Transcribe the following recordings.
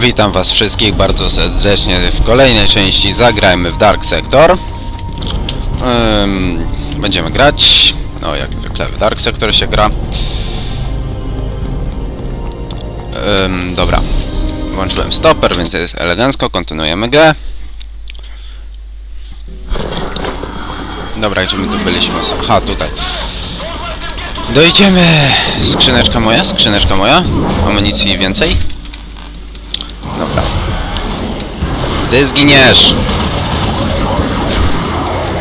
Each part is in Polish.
Witam was wszystkich bardzo serdecznie w kolejnej części Zagrajmy w Dark Sector. Ym, będziemy grać. No, jak zwykle w Dark Sector się gra. Ym, dobra. Włączyłem stoper, więc jest elegancko. Kontynuujemy grę. Dobra, gdzie my tu byliśmy? Aha, tutaj. Dojdziemy! Skrzyneczka moja? Skrzyneczka moja? Amunicji więcej? Dobra. Ty zginiesz!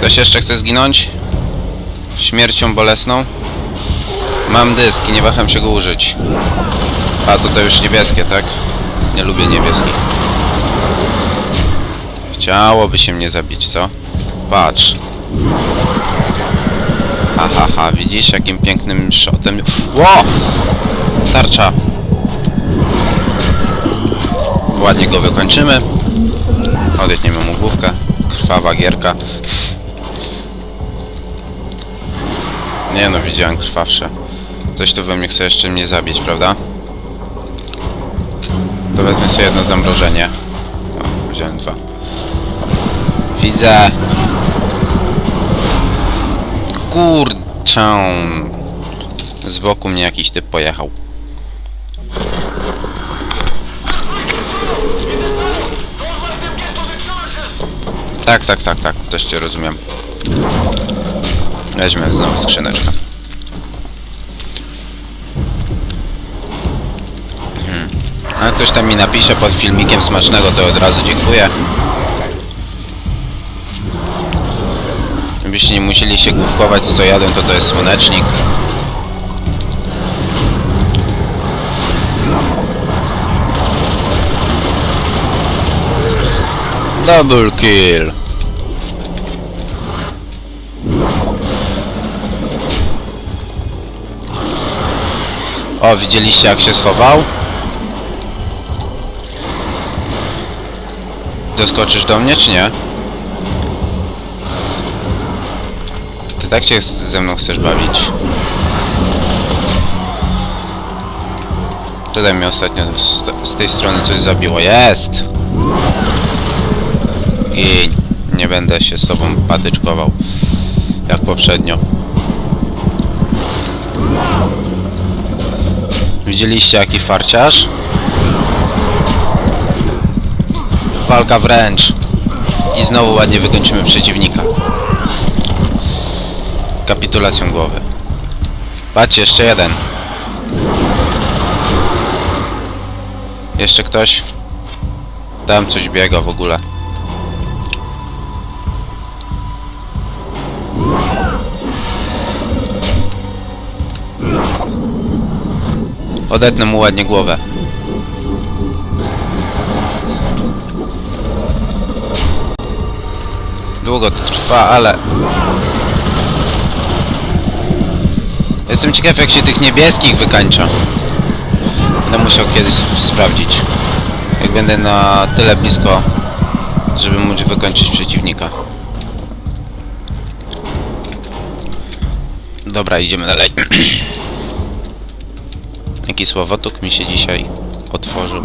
Ktoś jeszcze chce zginąć? Śmiercią bolesną? Mam dysk i nie waham się go użyć. A, tutaj już niebieskie, tak? Nie lubię niebieskich. Chciałoby się mnie zabić, co? Patrz. Ha, ha, ha, widzisz jakim pięknym shotem... Ło! Tarcza. Ładnie go wykończymy. Odetniemy mu główkę. Krwawa gierka. Nie no, widziałem krwawsze. Coś tu we mnie chce jeszcze mnie zabić, prawda? To wezmę sobie jedno zamrożenie. O, wziąłem dwa. Widzę. Kurczę. Z boku mnie jakiś typ pojechał. Tak, tak, tak, tak. Też cię rozumiem. Weźmy znowu skrzyneczkę. Mhm. A ktoś tam mi napisze pod filmikiem smacznego, to od razu dziękuję. Gdybyście nie musieli się główkować co jadę, to to jest słonecznik. Double kill. O, widzieliście jak się schował? Doskoczysz do mnie, czy nie? Ty tak się ze mną chcesz bawić? Tutaj mnie ostatnio z, z tej strony coś zabiło. Jest! I nie będę się z tobą patyczkował jak poprzednio. Widzieliście jaki farciarz? Walka wręcz. I znowu ładnie wykończymy przeciwnika. Kapitulacją głowy. Patrzcie, jeszcze jeden. Jeszcze ktoś? Tam coś biega w ogóle. Odetnę mu ładnie głowę. Długo to trwa, ale... Jestem ciekaw jak się tych niebieskich wykańcza. Będę musiał kiedyś sprawdzić. Jak będę na tyle blisko, żeby móc wykończyć przeciwnika. Dobra, idziemy dalej. Jaki słowotok mi się dzisiaj otworzył.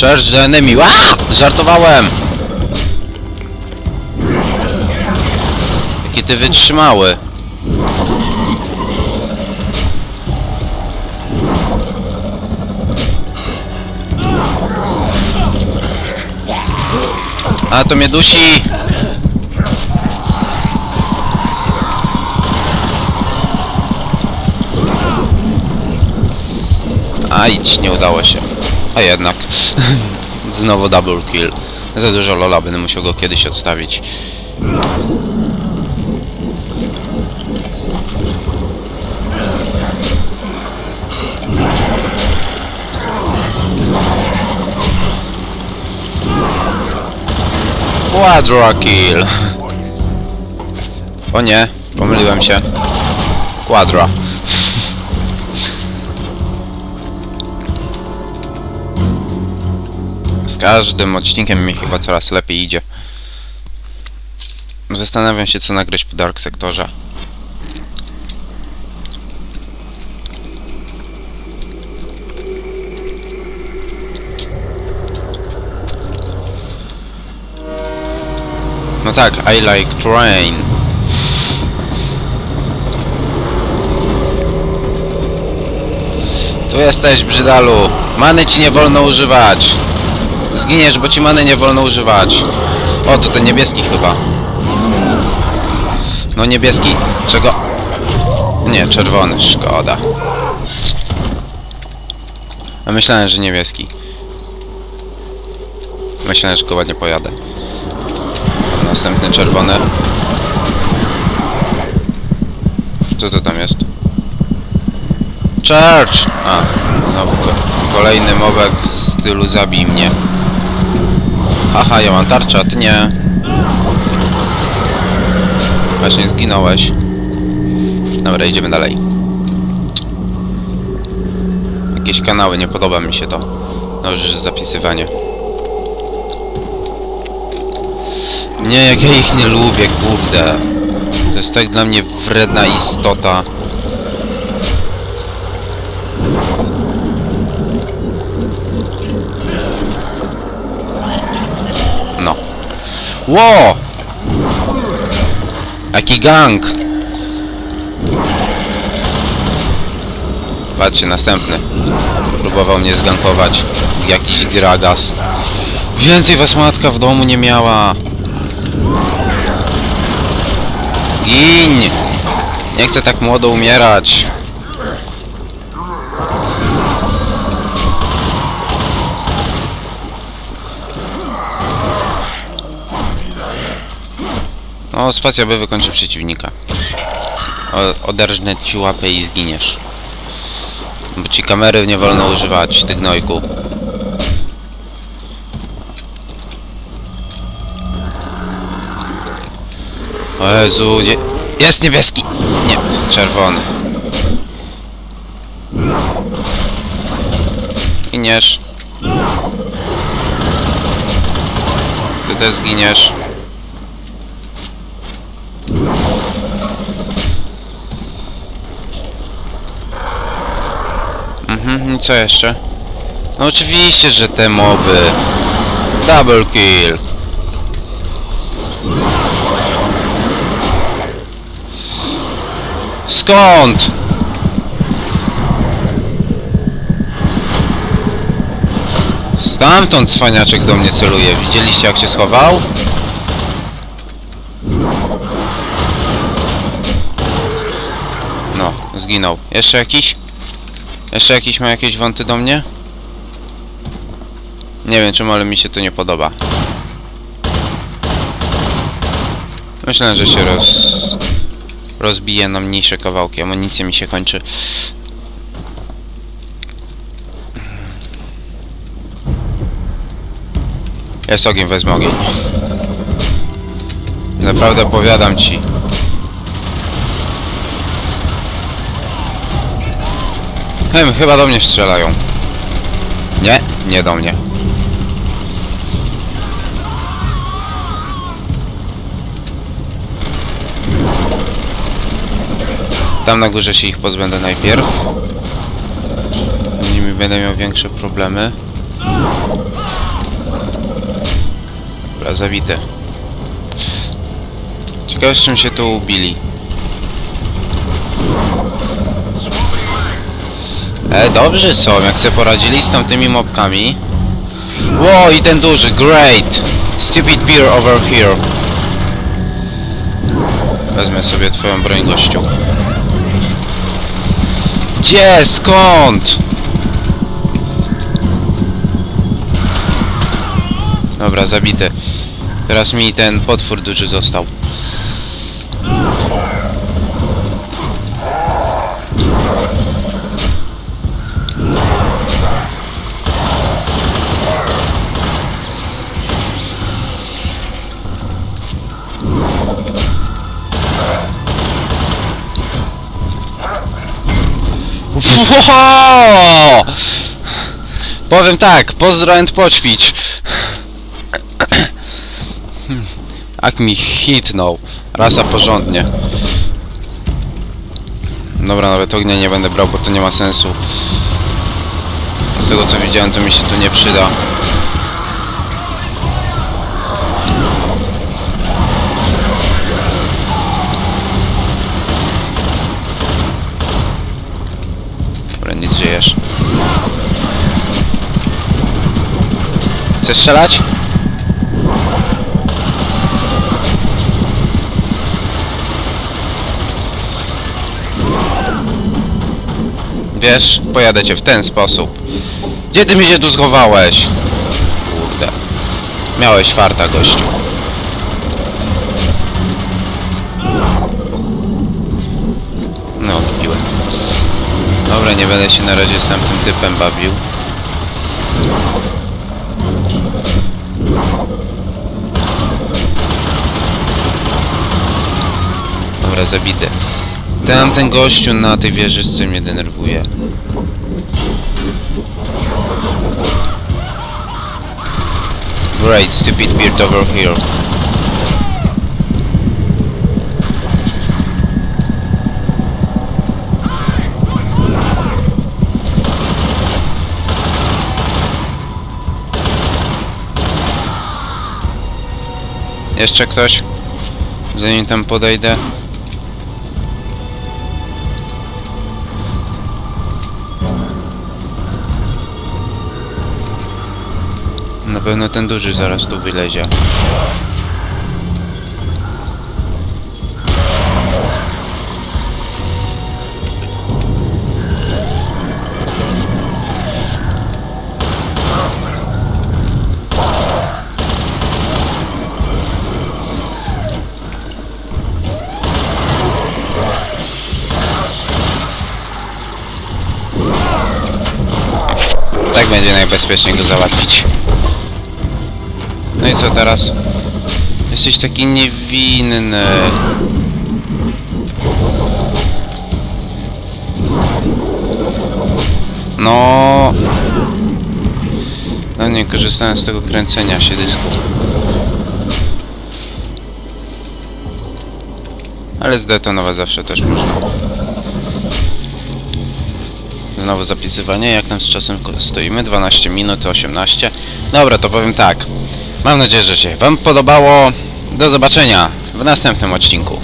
Charge the enemy! Ła! Żartowałem! Jaki ty wytrzymały. A to mnie dusi! A idź, nie udało się. A jednak. Znowu double kill. Za dużo lola, będę musiał go kiedyś odstawić. Quadra kill. O nie, pomyliłem się. Quadra. Z każdym odcinkiem mi chyba coraz lepiej idzie. Zastanawiam się, co nagrać po Dark Sektorze. No tak, I like train. Tu jesteś, brzydalu. Many ci nie wolno używać. Zginiesz, bo ci many nie wolno używać. O, to ten niebieski chyba. No niebieski, czego? Nie, czerwony, szkoda. A myślałem, że niebieski. Myślałem, że go ładnie pojadę. Następny czerwony. Co to tam jest? Church! A, no ko kolejny mowek z stylu zabij mnie. Haha, ja mam tarczę, a ty nie. Właśnie zginąłeś. Dobra, idziemy dalej. Jakieś kanały, nie podoba mi się to. Dobrze, że zapisywanie. Nie, jak ja ich nie lubię, kurde. To jest tak dla mnie wredna istota. Ło! Jaki gang! Patrzcie, następny. Próbował mnie zgankować. Jakiś gragas. Więcej was matka w domu nie miała. Gin! Nie chcę tak młodo umierać. No, spacja by wykończy przeciwnika. O, oderżnę ci łapę i zginiesz. Bo ci kamery nie wolno używać, ty gnojku. O Jezu, nie... Jest niebieski! Nie, czerwony. Giniesz. Ty też zginiesz. Mhm, co jeszcze? No oczywiście, że te moby. Double kill. Skąd? Stamtąd cwaniaczek do mnie celuje. Widzieliście jak się schował? No, zginął. Jeszcze jakiś? Jeszcze jakiś ma jakieś wąty do mnie? Nie wiem czemu, ale mi się to nie podoba. Myślę, że się roz... rozbije na mniejsze kawałki. Amunicja mi się kończy. Jest ogień, wezmę ogień. Naprawdę powiadam ci. Hem, chyba do mnie strzelają. Nie, nie do mnie. Tam na górze się ich pozbędę najpierw. Z nimi będę miał większe problemy. Dobra, zabite. Ciekawe z czym się tu ubili. E, są, jak sobie poradzili z tamtymi mobkami. Ło, i ten duży, great! Stupid beer over here. Wezmę sobie twoją broń, gościu. Gdzie? Skąd? Dobra, zabity. Teraz mi ten potwór duży został. Wow! Powiem tak, pozdro and poćwicz. Jak mi hitnął. Rasa porządnie. Dobra, nawet ognia nie będę brał, bo to nie ma sensu. Z tego co widziałem, to mi się tu nie przyda. Żyjesz. Chcesz strzelać? Wiesz, pojadę cię w ten sposób. Gdzie ty mi się tu schowałeś? Kurde. Miałeś farta, gościu. Dobra, nie będę się na razie z tamtym typem bawił. Dobra, zabity. Tamten gościu na tej wieżyczce mnie denerwuje. Great, stupid beard over here. Jeszcze ktoś? Zanim tam podejdę. Na pewno ten duży zaraz tu wylezie. Będzie najbezpieczniej go załatwić. No i co teraz? Jesteś taki niewinny. No. No nie korzystałem z tego kręcenia się dysku. Ale zdetonować zawsze też można. Znowu zapisywanie, jak nam z czasem stoimy? 12 minut, 18. Dobra, to powiem tak. Mam nadzieję, że się Wam podobało. Do zobaczenia w następnym odcinku.